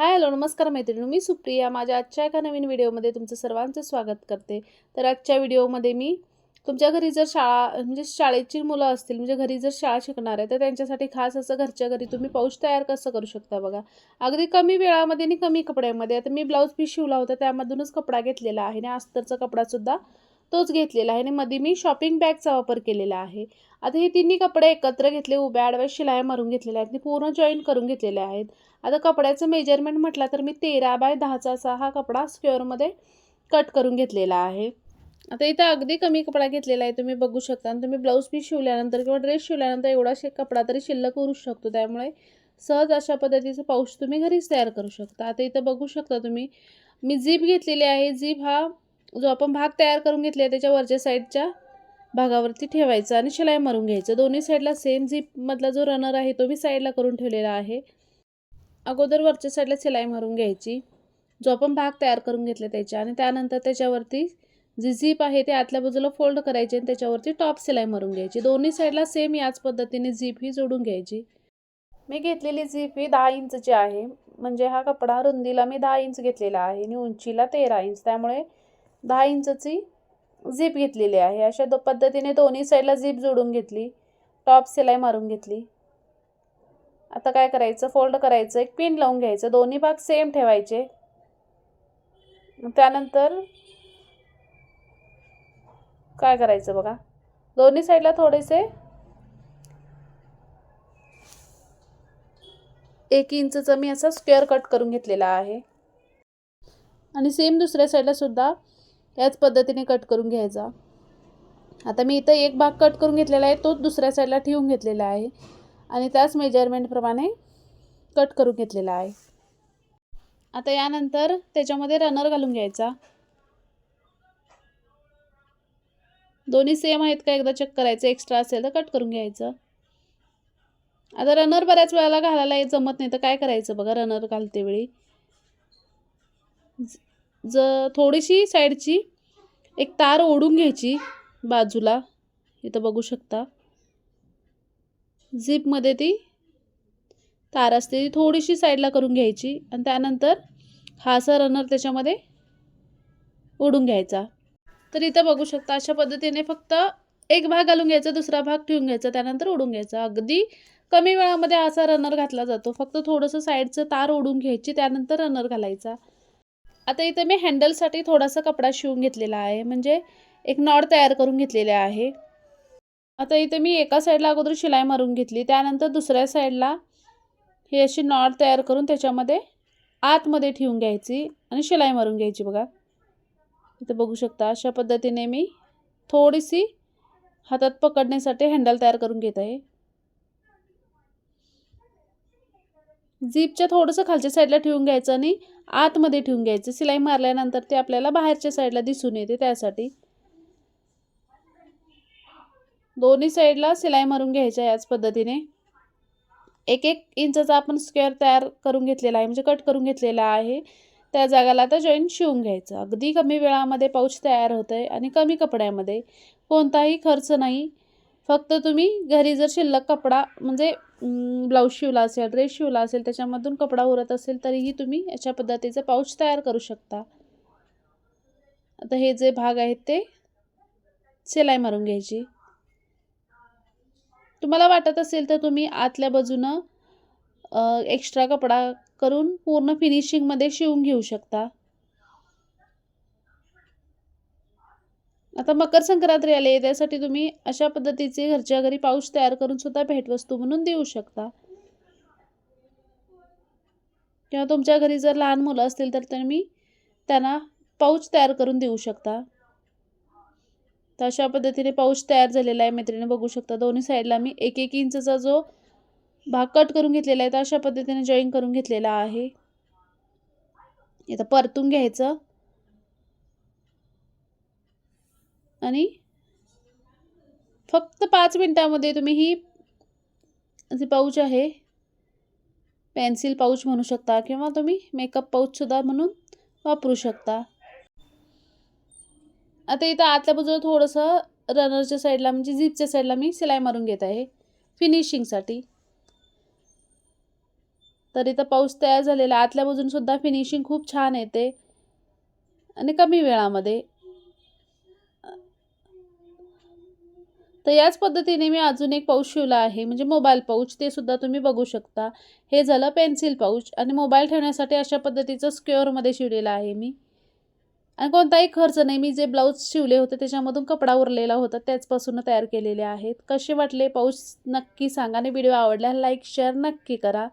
Hi hello नमस्कार मैत्रिणी. मी सुप्रिया. माझ्या आजच्या एका नवीन व्हिडिओमध्ये तुमचं सर्वांचं स्वागत करते. तर आजच्या व्हिडिओमध्ये मी तुमच्या घरी जर शाळा म्हणजे शाळेची मुलं असतील म्हणजे घरी जर शाळा शिकणार आहे तर त्यांच्यासाठी खास असं घरच्या घरी तुम्ही पाऊच तयार कसं करू शकता बघा. अगदी कमी वेळामध्ये आणि कमी कपड्यामध्ये. आता मी ब्लाऊज पीस शिवला होता त्यामधूनच कपडा घेतलेला आहे आणि अस्तरचा कपडासुद्धा तोच घेतलेला आहे आणि मध्ये मी शॉपिंग बॅगचा वापर केलेला आहे. आता हे तिन्ही कपडे एकत्र घेतले उभ्या आडव्या शिलाया मारून घेतलेल्या आहेत आणि पूर्ण जॉईन करून घेतलेले आहेत. आता कपड्याचं मेजरमेंट म्हटलं तर मी तेरा बाय दहाचा असा हा कपडा स्क्वेअरमध्ये कट करून घेतलेला आहे. आता इथं अगदी कमी कपडा घेतलेला आहे तुम्ही बघू शकता. आणि तुम्ही ब्लाऊज पीस शिवल्यानंतर किंवा ड्रेस शिवल्यानंतर एवढा शे कपडा तरी शिल्लक उरू शकतो. त्यामुळे सहज अशा पद्धतीचं पाऊच तुम्ही घरीच तयार करू शकता. आता इथं बघू शकता तुम्ही मी झीप घेतलेली आहे. झीप हा जो आपण भाग तयार करून घेतले त्याच्या वरच्या साईडच्या भागावरती ठेवायचं आणि शिलाई मारून घ्यायचं. दोन्ही साईडला सेम झीपमधला जो रनर आहे तो मी साईडला करून ठेवलेला आहे. अगोदर वरच्या साईडला शिलाई मारून घ्यायची. जो आपण भाग तयार करून घेतला त्याच्या आणि त्यानंतर त्याच्यावरती जी झीप आहे ते आतल्या बाजूला फोल्ड करायची आणि त्याच्यावरती टॉप सिलाई मारून घ्यायची. दोन्ही साईडला सेम याच पद्धतीने झीप ही जोडून घ्यायची. मी घेतलेली झीप ही दहा इंचची आहे. म्हणजे हा कपडा रुंदीला मी दहा इंच घेतलेला आहे आणि उंचीला तेरा इंच. त्यामुळे दहा इंचची झीप घेतलेली आहे. अशा दो पद्धतीने दोन्ही साईडला झीप जोडून घेतली. टॉप सिलाई मारून घेतली. आता काय करायचं? फोल्ड करायचं. एक पिन लावून घ्यायचं. दोन्ही भाग सेम ठेवायचे. त्यानंतर काय करायचं बघा? दोन्ही साईडला थोडेसे एक इंचचा मी असा स्क्वेअर कट करून घेतलेला आहे. आणि सेम दुसऱ्या साईडला सुद्धा याच पद्धतीने कट करून घ्यायचा. आता मी इथं एक भाग कट करून घेतलेला आहे तोच दुसऱ्या साईडला ठेवून घेतलेला आहे. आणि त्याच मेजरमेंटप्रमाणे कट करून घेतलेला आहे. आता यानंतर त्याच्यामध्ये रनर घालून घ्यायचा. दोन्ही सेम आहेत का? एकदा चेक करायचं. एक्स्ट्रा असेल तर कट करून घ्यायचं. आता रनर बऱ्याच वेळेला घालायला जमत नाही तर काय करायचं बघा? रनर घालते वेळी. ज थोडीशी साईडची एक तार ओढून घ्यायची बाजूला. इथं बघू शकता. झिपमध्ये ती तार असते. ती थोडीशी साईडला करून घ्यायची आणि त्यानंतर हा असा रनर त्याच्यामध्ये ओढून घ्यायचा. तर इथं बघू शकता अशा पद्धतीने फक्त एक भाग घालून घ्यायचा दुसरा भाग ठेवून घ्यायचा त्यानंतर ओढून घ्यायचा. अगदी कमी वेळामध्ये असा रनर घातला जातो. फक्त थोडंसं साईडचं तार ओढून घ्यायची त्यानंतर रनर घालायचा. आता इथे मी हँडलसाठी थोडासा कपडा शिवून घेतलेला आहे. म्हणजे एक नॉड तयार करून घेतलेले आहे. आता इथे मी एका साईडला अगोदर शिलाई मारून घेतली. त्यानंतर दुसऱ्या साईडला ही अशी नॉड तयार करून त्याच्यामध्ये आतमध्ये ठेवून घ्यायची आणि शिलाई मारून घ्यायची बघा. इथं बघू शकता अशा पद्धतीने मी थोडीशी हातात पकडण्यासाठी हँडल तयार करून घेत आहे. जीपच्या थोडंसं खालच्या साईडला ठेवून घ्यायचं आणि आतमध्ये ठेवून घ्यायचं. सिलाई मारल्यानंतर ते आपल्याला बाहेरच्या साईडला दिसून येते त्यासाठी. दोन्ही साईडला सिलाई मारून घ्यायच्या याच पद्धतीने. एक एक इंचाचा आपण स्क्वेअर तयार करून घेतलेला आहे म्हणजे कट करून घेतलेला आहे. त्या जागाला आता जॉईंट शिवून घ्यायचं. अगदी कमी वेळामध्ये पाऊच तयार होतं आहे आणि कमी कपड्यामध्ये. कोणताही खर्च नाही. फक्त तुम्ही घरी जर शिल्लक कपडा म्हणजे ब्लाऊज शिवला असेल ड्रेस शिवला असेल त्याच्यामधून कपडा उरत असेल तरीही तुम्ही अशा पद्धतीचं पाऊच तयार करू शकता. आता हे जे भाग आहेत ते शिलाई मारून घ्यायची. तुम्हाला वाटत असेल तर तुम्ही आतल्या बाजूनं एक्स्ट्रा कपडा करून पूर्ण फिनिशिंगमध्ये शिवून घेऊ शकता. आता मकर संक्रांती आले त्यासाठी तुम्ही अशा पद्धतीचे घरच्या घरी पाऊस तयार करून सुद्धा भेटवस्तू म्हणून देऊ शकता. किंवा तुमच्या घरी जर लहान मुलं असतील तर तुम्ही त्यांना पाऊच तयार करून देऊ शकता. तर अशा पद्धतीने पाऊच तयार झालेला आहे मैत्रिणी बघू शकता. दोन्ही साईडला मी एक एक इंचचा जो भाग कट करून घेतलेला आहे तर अशा पद्धतीने जॉईन करून घेतलेला आहे. इथं परतून घ्यायचं. आणि फक्त पाच मिनटामध्ये तुम्ही ही जे पाऊच आहे पेन्सिल पाऊच म्हणू शकता किंवा तुम्ही मेकअप पाऊचसुद्धा म्हणून वापरू शकता. आता इथं आतल्या बाजूला थोडंसं रनरच्या साईडला म्हणजे झिपच्या साईडला मी सिलाई मारून घेत आहे फिनिशिंगसाठी तर इथं पाऊस तयार झालेला आतल्या बाजूनसुद्धा फिनिशिंग खूप छान येते आणि कमी वेळामध्ये. तर याच पद्धतीने मी अजून एक पाऊच शिवला आहे. म्हणजे मोबाईल पाऊच ते सुद्धा तुम्ही बघू शकता. हे झालं पेन्सिल पाऊच आणि मोबाईल ठेवण्यासाठी अशा पद्धतीचं स्क्वेअरमध्ये शिवलेलं आहे मी. आणि कोणताही खर्च नाही. मी जे ब्लाऊज शिवले होते त्याच्यामधून कपडा उरलेला होता त्याचपासून तयार केलेले आहेत. कसे वाटले? पाऊस नक्की सांगा. आणि व्हिडिओ आवडला लाईक शेअर नक्की करा.